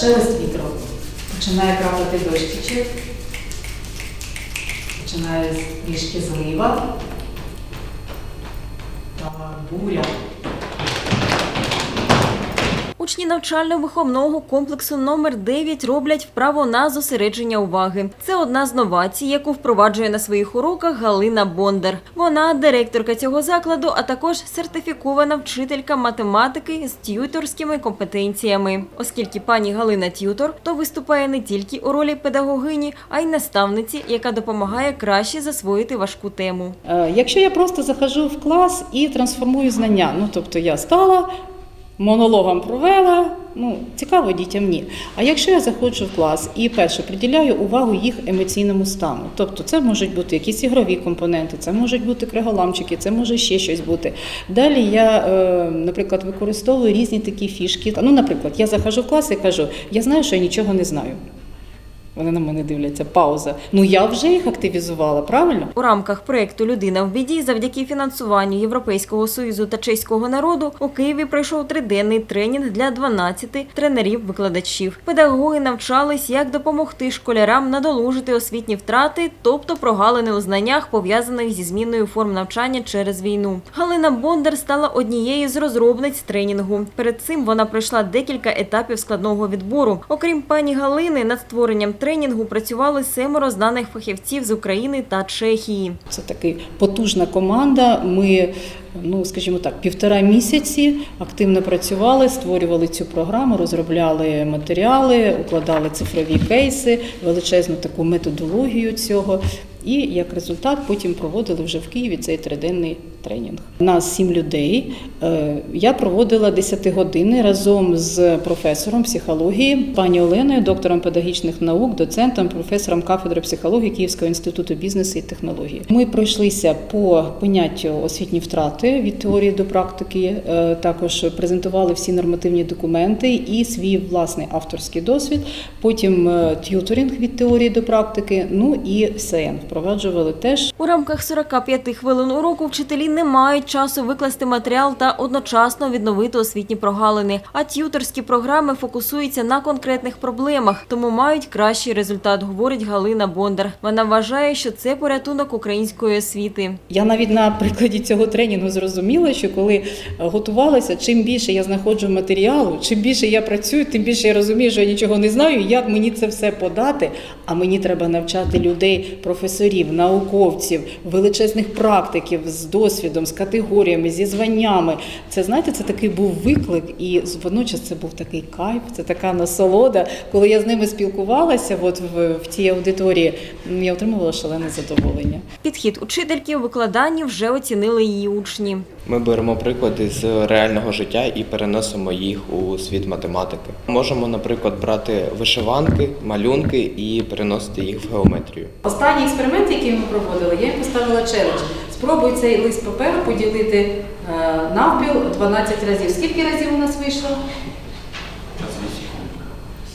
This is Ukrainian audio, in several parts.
Шелест вітру. Починає крапати дощичок. Починає трішки злива. Та буря. Учні навчально-виховного комплексу номер 9 роблять вправо на зосередження уваги. Це одна з новацій, яку впроваджує на своїх уроках Галина Бондар. Вона директорка цього закладу, а також сертифікована вчителька математики з т'юторськими компетенціями. Оскільки пані Галина т'ютор, то виступає не тільки у ролі педагогині, а й наставниці, яка допомагає краще засвоїти важку тему. Е, Якщо я просто захожу в клас і трансформую знання, ну тобто я стала, монологом провела, ну цікаво дітям ні. А якщо я заходжу в клас і перше приділяю увагу їх емоційному стану, тобто це можуть бути якісь ігрові компоненти, це можуть бути криголамчики, це може ще щось бути. Далі я, е, наприклад, використовую різні такі фішки. Ну, наприклад, я захожу в клас і кажу, я знаю, що я нічого не знаю. Вони на мене дивляться, пауза. Ну я вже їх активізувала, правильно? У рамках проєкту Людина в біді завдяки фінансуванню Європейського союзу та чеського народу у Києві пройшов триденний тренінг для 12 тренерів-викладачів. Педагоги навчались, як допомогти школярам надолужити освітні втрати, тобто прогалини у знаннях, пов'язаних зі зміною форм навчання через війну. Галина Бондар стала однією з розробниць тренінгу. Перед цим вона пройшла декілька етапів складного відбору. Окрім пані Галини, над створенням тренінгу працювали семеро знаних фахівців з України та Чехії. Це така потужна команда. Ми, ну скажімо так, півтора місяці активно працювали, створювали цю програму, розробляли матеріали, укладали цифрові кейси, величезну таку методологію цього. І як результат потім проводили вже в Києві цей триденний тренінг. Нас сім людей. Е, Я проводила 10 години разом з професором психології, пані Оленою, доктором педагогічних наук, доцентом, професором кафедри психології Київського інституту бізнесу і технології. Ми пройшлися по поняттю освітні втрати від теорії до практики. е, Також презентували всі нормативні документи і свій власний авторський досвід. Потім е, т'юторінг від теорії до практики. Ну і СН впроваджували теж. У рамках 45 хвилин уроку вчителі не мають часу викласти матеріал та одночасно відновити освітні прогалини. А т'юторські програми фокусуються на конкретних проблемах, тому мають кращий результат, говорить Галина Бондар. Вона вважає, що це порятунок української освіти. Я навіть на прикладі цього тренінгу зрозуміла, що коли готувалася, чим більше я знаходжу матеріалу, чим більше я працюю, тим більше я розумію, що я нічого не знаю, як мені це все подати. А мені треба навчати людей, професорів, науковців, величезних практиків з досвідом, з категоріями, зі званнями. Це знаєте, це такий був виклик, і водночас це був такий кайф, це така насолода. Коли я з ними спілкувалася, от в, в цій аудиторії, я отримувала шалене задоволення. Підхід учительки у викладанні вже оцінили її учні. Ми беремо приклади з реального життя і переносимо їх у світ математики. Можемо, наприклад, брати вишиванки, малюнки і переносити їх в геометрію. Останній експеримент, який ми проводили, я їм поставила челендж. Спробуй цей лист паперу поділити е, навпіл 12 разів. Скільки разів у нас вийшло?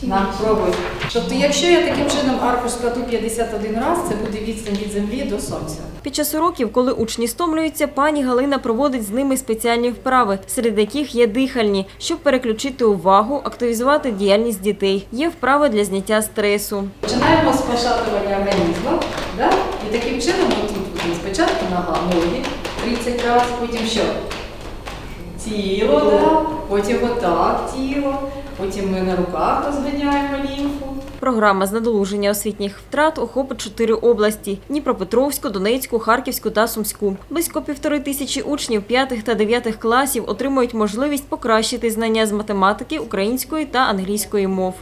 На, пробуй. Тобто, якщо я таким чином аркуш складу 51 раз, це буде відстань від землі до сонця. Під час уроків, коли учні стомлюються, пані Галина проводить з ними спеціальні вправи, серед яких є дихальні, щоб переключити увагу, активізувати діяльність дітей. Є вправи для зняття стресу. Починаємо з пошатування організму. Да? І таким чином, отут, от, спочатку нога, ноги 30 разів, потім що? Тіло, да? потім отак тіло, потім ми на руках розганяємо лімфу. Програма з надолуження освітніх втрат охопить чотири області: Дніпропетровську, Донецьку, Харківську та Сумську. Близько півтори тисячі учнів п'ятих та дев'ятих класів отримують можливість покращити знання з математики, української та англійської мов.